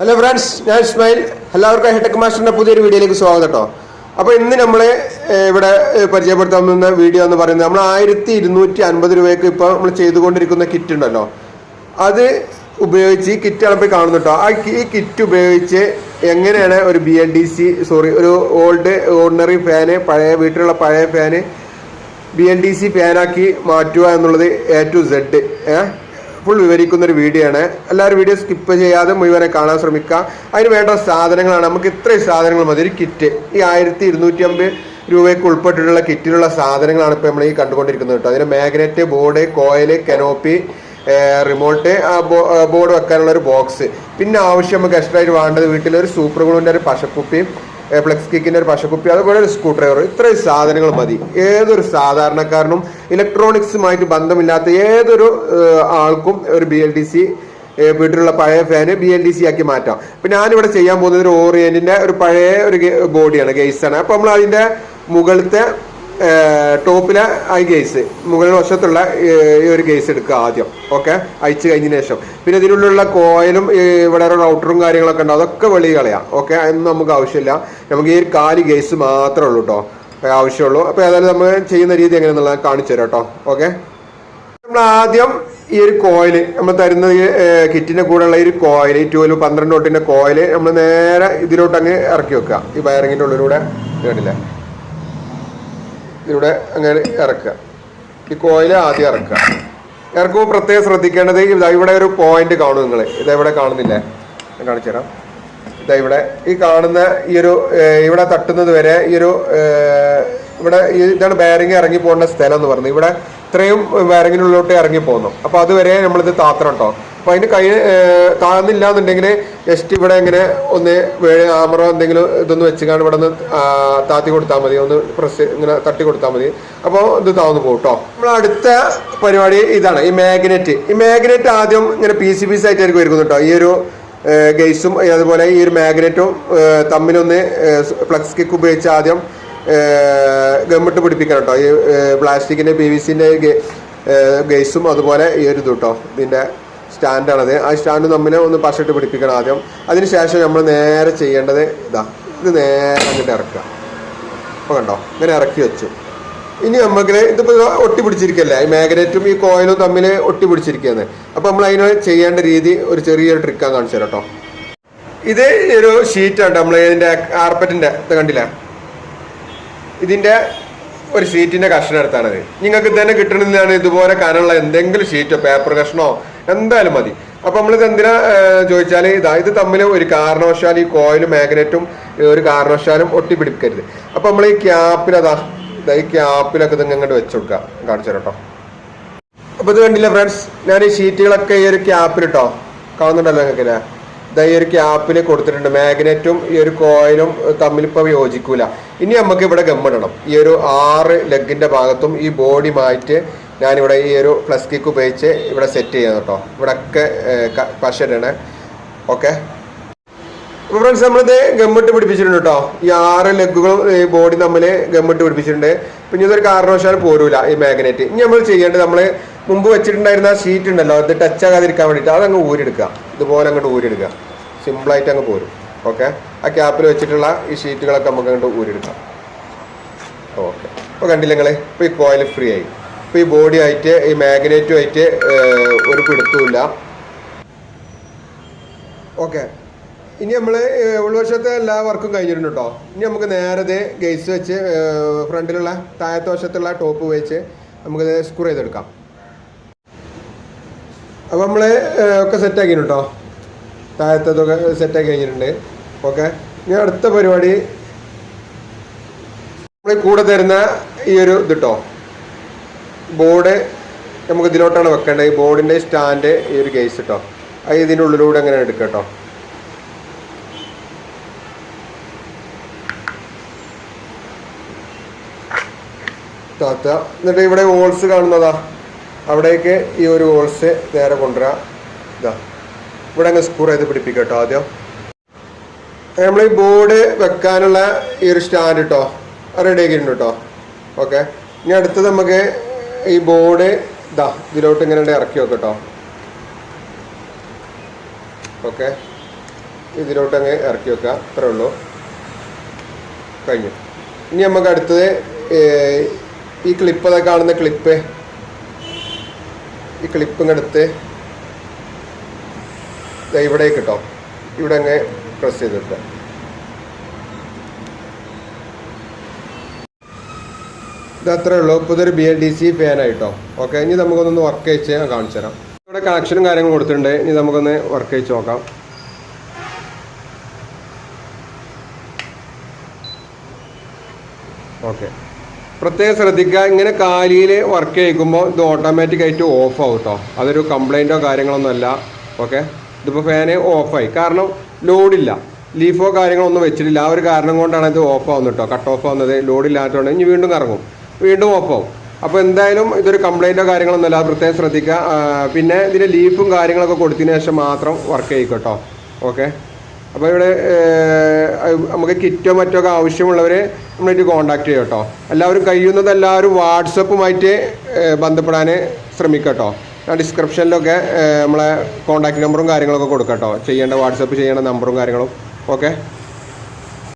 Hello friends ഞാൻ ഇസ്മായിൽ. എല്ലാവർക്കും ഹെടെക് മാസ്റ്ററിന്റെ പുതിയൊരു വീഡിയോയിലേക്ക് സ്വാഗതം കേട്ടോ. അപ്പോൾ ഇന്ന് നമ്മൾ ഇവിടെ പരിചയപ്പെടുത്താൻ പോകുന്ന വീഡിയോ എന്ന് പറയുന്നത് നമ്മൾ ആയിരത്തി ഇരുന്നൂറ്റി അൻപത് രൂപയ്ക്ക് ഇപ്പോൾ നമ്മൾ ചെയ്തുകൊണ്ടിരിക്കുന്ന കിറ്റ് ഉണ്ടല്ലോ. അത് ഉപയോഗിച്ച് ഈ കിറ്റാണ് ഇപ്പോൾ കാണുന്നത് കേട്ടോ. ആ ഈ കിറ്റ് ഉപയോഗിച്ച് എങ്ങനെയാണ് ഒരു B L D C sorry ഒരു ഓൾഡ് ഓർഡിനറി ഫാന് പഴയ വീട്ടിലുള്ള പഴയ fan B L D C ഫാനാക്കി മാറ്റുക എന്നുള്ളത് എ ടു സെഡ് ഫുൾ വിവരിക്കുന്ന ഒരു വീഡിയോ ആണ്. എല്ലാവരും വീഡിയോ സ്കിപ്പ് ചെയ്യാതെ മുഴുവനെ കാണാൻ ശ്രമിക്കുക. അതിന് വേണ്ട സാധനങ്ങളാണ്. നമുക്ക് ഇത്രയും സാധനങ്ങൾ മതി. ഒരു കിറ്റ് ഈ ആയിരത്തി ഇരുന്നൂറ്റി അമ്പത് രൂപയ്ക്ക് ഉൾപ്പെട്ടിട്ടുള്ള കിറ്റിലുള്ള സാധനങ്ങളാണ് ഇപ്പോൾ നമ്മൾ ഈ കണ്ടുകൊണ്ടിരിക്കുന്നത് കേട്ടോ. അതിന് magnet board coil canopy remote board വെക്കാനുള്ള ഒരു ബോക്സ് പിന്നെ ആവശ്യം നമുക്ക് എക്സ്ട്രാ ആയിട്ട് വേണ്ടത് വീട്ടിൽ ഒരു സൂപ്പർ ഗ്ലൂവിന്റെ ഒരു പശക്കുപ്പിയും ഫ്ലെക്സ് കിക്കിന്റെ ഒരു പശക്കുപ്പി അതുപോലെ ഒരു സ്ക്രൂ ഡ്രൈവർ ഇത്രയും സാധനങ്ങൾ മതി. ഏതൊരു സാധാരണക്കാരനും ഇലക്ട്രോണിക്സുമായിട്ട് ബന്ധമില്ലാത്ത ഏതൊരു ആൾക്കും ഒരു ബി എൽ ഡി സി വീട്ടിലുള്ള പഴയ fan B L D C ആക്കി മാറ്റാം. ഇപ്പം ഞാനിവിടെ ചെയ്യാൻ പോകുന്നത് ഒരു ഓറിയന്റിന്റെ ഒരു പഴയ ഒരു ബോഡിയാണ് ഗെയ്സാണ്. അപ്പോൾ നമ്മൾ അതിന്റെ മുകളിലത്തെ ടോപ്പിലെ ഐ ഗേസ് മുകൾ വശത്തുള്ള ഈ ഒരു ഗേസ് എടുക്കുക ആദ്യം ഓക്കെ? അയച്ചു കഴിഞ്ഞതിന് ശേഷം. പിന്നെ ഇതിനുള്ളിലുള്ള കോയിലും ഇവിടെ റൗട്ടറും കാര്യങ്ങളൊക്കെ ഉണ്ട് അതൊക്കെ വെളി കളയാം ഓക്കെ? അതൊന്നും നമുക്ക് ആവശ്യമില്ല. നമുക്ക് ഈ ഒരു കാൽ ഗേസ് മാത്രമേ ഉള്ളൂ കേട്ടോ ആവശ്യമുള്ളൂ. അപ്പോൾ ഏതായാലും നമ്മൾ ചെയ്യുന്ന രീതി എങ്ങനെയാണെന്നുള്ളത് കാണിച്ചു തരാം കേട്ടോ ഓക്കെ? നമ്മൾ ആദ്യം ഈ ഒരു കോയിൽ നമ്മൾ തരുന്ന ഈ കിറ്റിന്റെ കൂടെയുള്ള ഈ ഒരു കോയിൽ ഈ ട്വൽവ് പന്ത്രണ്ട് തൊട്ടിന്റെ കോയിൽ നമ്മൾ നേരെ ഇതിലോട്ട് അങ്ങ് ഇറക്കി വെക്കുക. ഈ വയറിങ്ങിന്റെ ഉള്ളിലൂടെ. കണ്ടില്ലേ? ഇതിലൂടെ അങ്ങനെ ഇറക്കുക. ഈ കോയിൽ ആദ്യം ഇറക്കുക. ഇറക്കുമ്പോൾ പ്രത്യേകം ശ്രദ്ധിക്കേണ്ടത് ഇതാ ഇവിടെ ഒരു പോയിന്റ് കാണും നിങ്ങൾ ഇതാ ഇവിടെ കാണുന്നില്ലേ? ഞാൻ കാണിച്ചു തരാം. ഇതാ ഇവിടെ ഈ കാണുന്ന ഈ ഒരു ഇവിടെ തട്ടുന്നത് വരെ ഈ ഒരു ഇവിടെ ഇതാണ് ബാരിങ് ഇറങ്ങി പോകേണ്ട സ്ഥലം എന്ന് പറയുന്നത് ഇവിടെ ഇത്രയും ബാരിങ്ങിനുള്ളിലോട്ട് ഇറങ്ങി പോകുന്നു അപ്പോൾ അതുവരെ നമ്മളിത് താത്തണം കേട്ടോ അപ്പൊ അതിന് കൈ താഴ്ന്നില്ല എന്നുണ്ടെങ്കിൽ ജസ്റ്റ് ഇവിടെ ഇങ്ങനെ ഒന്ന് വേ- ആമറോ എന്തെങ്കിലും ഇതൊന്ന് കാണും ഇവിടെ ഒന്ന് ആ, താത്തി കൊടുത്താൽ മതി. ഒന്ന് പ്രസ് ഇങ്ങനെ തട്ടി കൊടുത്താൽ മതി. അപ്പോൾ ഇത് താഴ്ന്നു പോകും കേട്ടോ നമ്മൾ അടുത്ത പരിപാടി ഇതാണ് ഈ മാഗ്നറ്റ്. ഈ മാഗ്നറ്റ് ആദ്യം ഇങ്ങനെ പി സി പീസ് ആയിട്ടായിരിക്കും വരുന്നത് ഈ ഒരു ഗെയ്സും അതുപോലെ ഈ ഒരു മാഗ്നറ്റും തമ്മിലൊന്ന് ഫ്ലക്സ് കിക്ക് ഉപയോഗിച്ച് ആദ്യം ഗമ്മിട്ട് പിടിപ്പിക്കണം കേട്ടോ ഈ പ്ലാസ്റ്റിക്കിന്റെ പി വി സിന്റെ ഗെയ്സും അതുപോലെ ഈ ഒരു ഇത് കേട്ടോ ഇതിന്റെ സ്റ്റാൻഡാണത് ആ സ്റ്റാൻഡ് തമ്മിൽ ഒന്ന് പശയിട്ട് പിടിപ്പിക്കണം ആദ്യം. അതിനുശേഷം നമ്മൾ നേരെ ചെയ്യേണ്ടത് ഇതാ ഇത് നേരെ അങ്ങോട്ട് ഇറക്കുക. അപ്പോൾ കണ്ടോ? ഇങ്ങനെ ഇറക്കി വെച്ചു. ഇനി നമുക്ക് ഇതിപ്പോൾ ഒട്ടി പിടിച്ചിരിക്കല്ലേ ഈ മാഗ്നറ്റും ഈ കോയിലും തമ്മിൽ ഒട്ടി പിടിച്ചിരിക്കുകയാണ് അപ്പോൾ നമ്മൾ അതിന് ചെയ്യേണ്ട രീതി ഒരു ചെറിയൊരു ട്രിക്കാണ് കാണിച്ചു തരാം കേട്ടോ ഇത് ഒരു ഷീറ്റാണ് നമ്മൾ ഇതിന്റെ കാർപ്പറ്റിന്റെ ഇത് കണ്ടില്ല? ഇതിന്റെ ഒരു ഷീറ്റിന്റെ കഷ്ണം എടുത്താണത്. നിങ്ങൾക്ക് തന്നെ കിട്ടണമെന്നാണ് ഇതുപോലെ കനമുള്ള എന്തെങ്കിലും ഷീറ്റോ പേപ്പർ കഷ്ണോ എന്തായാലും മതി. അപ്പോൾ നമ്മളിത് എന്തിനാ ചോദിച്ചാൽ ഇതാ ഇത് തമ്മിൽ ഒരു കാരണവശാൽ ഈ കോയിലും മാഗ്നറ്റും ഒരു കാരണവശാലും ഒട്ടിപ്പിടിക്കരുത്. അപ്പോൾ നമ്മൾ ഈ ക്യാപ്പിലതാ ഇതാ ഈ ക്യാപ്പിലൊക്കെ ഇത് ഇങ്ങോട്ട് വെച്ച് കാണിച്ചു കേട്ടോ അപ്പോൾ ഇത് കണ്ടില്ല ഫ്രണ്ട്സ് ഞാൻ ഈ ഷീറ്റുകളൊക്കെ ഈ ഒരു ക്യാപ്പിൽ കേട്ടോ കാണുന്നുണ്ടല്ലോ നിങ്ങൾക്ക് അല്ലേ ഇതാ ഈ ഒരു ക്യാപ്പിൽ കൊടുത്തിട്ടുണ്ട്. മാഗ്നറ്റും ഈ ഒരു കോയിലും തമ്മിൽ ഇപ്പോൾ യോജിക്കൂല. ഇനി നമുക്ക് ഇവിടെ ഗമ്മിടണം. ഈ ഒരു ആറ് ലെഗിന്റെ ഭാഗത്തും ഈ ബോഡി മാറ്റി ഞാനിവിടെ ഈ ഒരു പ്ലസ് കിക്ക് ഉപയോഗിച്ച് ഇവിടെ സെറ്റ് ചെയ്യാം കേട്ടോ. ഇവിടെ ഒക്കെ പശയാണ് ഓക്കെ അപ്പോൾ ഫ്രണ്ട്സ് നമ്മളിത് ഗമ്മിട്ട് പിടിപ്പിച്ചിട്ടുണ്ട് കേട്ടോ. ഈ ആറ് ലെഗുകളും ഈ ബോഡി തമ്മിൽ ഗമ്മിട്ട് പിടിപ്പിച്ചിട്ടുണ്ട്. പിന്നെ ഇതൊരു കാരണവശാലും പോരൂല ഈ മാഗ്നറ്റ് ഇനി നമ്മൾ ചെയ്യേണ്ടത് നമ്മൾ മുമ്പ് വെച്ചിട്ടുണ്ടായിരുന്ന ഷീറ്റ് ഉണ്ടല്ലോ അത് ടച്ച് ആകാതിരിക്കാൻ വേണ്ടിയിട്ട് അതങ്ങ് ഊരിയെടുക്കുക. ഇതുപോലെ അങ്ങോട്ട് ഊരിയെടുക്കുക. സിമ്പിളായിട്ട് അങ്ങ് പോരും. ഓക്കെ ആ ക്യാപ്പിൽ വെച്ചിട്ടുള്ള ഈ ഷീറ്റുകളൊക്കെ നമുക്ക് അങ്ങോട്ട് ഊരിയെടുക്കാം. ഓക്കെ അപ്പോൾ കണ്ടില്ല നിങ്ങൾ ഇപ്പോൾ ഈ കോയിൽ ഫ്രീ ആയി. ഈ ബോഡി ആയിട്ട് ഈ മാഗ്നേറ്റും ആയിട്ട് ഒരു പിടുത്തമില്ല ഓക്കെ ഇനി നമ്മൾ ഉൾവശത്തെ എല്ലാ വർക്കും കഴിഞ്ഞിട്ടുണ്ട് കേട്ടോ ഇനി നമുക്ക് നേരത്തെ ഗേസ് വെച്ച് ഫ്രണ്ടിലുള്ള താഴത്തെ വശത്തുള്ള ടോപ്പ് വെച്ച് നമുക്കിത് സ്ക്രൂ ചെയ്തെടുക്കാം. അപ്പോൾ നമ്മൾ ഒക്കെ സെറ്റാക്കി കേട്ടോ താഴത്തതൊക്കെ സെറ്റാക്കി കഴിഞ്ഞിട്ടുണ്ട്. ഓക്കെ ഇനി അടുത്ത പരിപാടി നമ്മൾ കൂടെ തരുന്ന ഈ ഒരു ഇത് കേട്ടോ ബോർഡ് നമുക്ക് ഇതിലോട്ടാണ് വെക്കേണ്ടത്. ഈ ബോർഡിന്റെ സ്റ്റാൻഡ് ഈ ഒരു കേസ് കേട്ടോ അത് ഇതിന്റെ ഉള്ളിലൂടെ അങ്ങനെ എടുക്കാം കേട്ടോ താത്ത എന്നിട്ട് ഇവിടെ ഹോൾസ് കാണുന്നതാ. അവിടേക്ക് ഈ ഒരു ഹോൾസ് നേരെ കൊണ്ടുവരാം. ഇതാ. ഇവിടെ അങ്ങ് സ്ക്രൂ ചെയ്ത് പിടിപ്പിക്കുക കേട്ടോ ആദ്യം. നമ്മൾ ഈ ബോർഡ് വെക്കാനുള്ള ഈ ഒരു സ്റ്റാൻഡ് കേട്ടോ റെഡി ആക്കിയിട്ടുണ്ട് കേട്ടോ ഓക്കെ ഇനി അടുത്തത് നമുക്ക് ഈ ബോർഡ് ഇതാ ഇതിലോട്ട് ഇങ്ങനെ ഇറക്കി വെക്കട്ടോ കേട്ടോ ഓക്കെ. ഇതിലോട്ട് അങ്ങ് ഇറക്കി വെക്കുക അത്രേ ഉള്ളൂ. കഴിഞ്ഞു. ഇനി നമുക്ക് അടുത്തത് ഈ ക്ലിപ്പ് അതൊക്കെ കാണുന്ന ക്ലിപ്പ് ഈ ക്ലിപ്പ് ഇങ്ങെടുത്ത് ഇവിടേക്ക് കേട്ടോ ഇവിടെ അങ്ങ് പ്രസ് ചെയ്ത് ഇത് അത്രേ ഉള്ളൂ. ഇപ്പോൾ ഇതൊരു ബി എൽ ഡി സി ഫാനായിട്ടോ ഓക്കെ ഇനി നമുക്കൊന്ന് വർക്ക് അയച്ച് ഞാൻ കാണിച്ചു തരാം. ഇവിടെ കണക്ഷനും കാര്യങ്ങളും കൊടുത്തിട്ടുണ്ട്. ഇനി നമുക്കൊന്ന് വർക്ക് അയച്ച് നോക്കാം. ഓക്കെ പ്രത്യേകം ശ്രദ്ധിക്കുക ഇങ്ങനെ കാലിയിൽ വർക്ക് ചെയ്യിക്കുമ്പോൾ ഇത് ഓട്ടോമാറ്റിക് ആയിട്ട് ഓഫ് ആവും കേട്ടോ അതൊരു കംപ്ലൈന്റോ കാര്യങ്ങളൊന്നും അല്ല ഓക്കെ ഇതിപ്പോൾ ഫാന് ഓഫായി കാരണം ലോഡില്ല ലീഫോ കാര്യങ്ങളൊന്നും വെച്ചിട്ടില്ല. ആ ഒരു കാരണം കൊണ്ടാണ് ഇത് ഓഫ് ആവുന്നത് കേട്ടോ കട്ട് ഓഫ് ആവുന്നത്. ലോഡില്ലാത്തതുകൊണ്ട് ഇനി വീണ്ടും കറങ്ങും വീണ്ടും ഓപ്പാവും അപ്പോൾ എന്തായാലും ഇതൊരു കംപ്ലൈന്റോ കാര്യങ്ങളൊന്നും അല്ല. അത് പ്രത്യേകം ശ്രദ്ധിക്കുക. പിന്നെ ഇതിന്റെ ലീഫും കാര്യങ്ങളൊക്കെ കൊടുത്തതിന് ശേഷം മാത്രം വർക്ക് ചെയ്യിക്കും കേട്ടോ ഓക്കെ അപ്പോൾ ഇവിടെ നമുക്ക് കിറ്റോ മറ്റോ ഒക്കെ ആവശ്യമുള്ളവർ നമ്മളായിട്ട് കോൺടാക്ട് ചെയ്യും കേട്ടോ എല്ലാവരും കഴിയുന്നത് എല്ലാവരും വാട്സപ്പുമായിട്ട് ബന്ധപ്പെടാൻ ശ്രമിക്കുക കേട്ടോ ഞാൻ ഡിസ്ക്രിപ്ഷനിലൊക്കെ നമ്മളെ കോൺടാക്ട് നമ്പറും കാര്യങ്ങളൊക്കെ കൊടുക്കാം കേട്ടോ ചെയ്യേണ്ട വാട്സപ്പ് ചെയ്യേണ്ട നമ്പറും കാര്യങ്ങളും. ഓക്കെ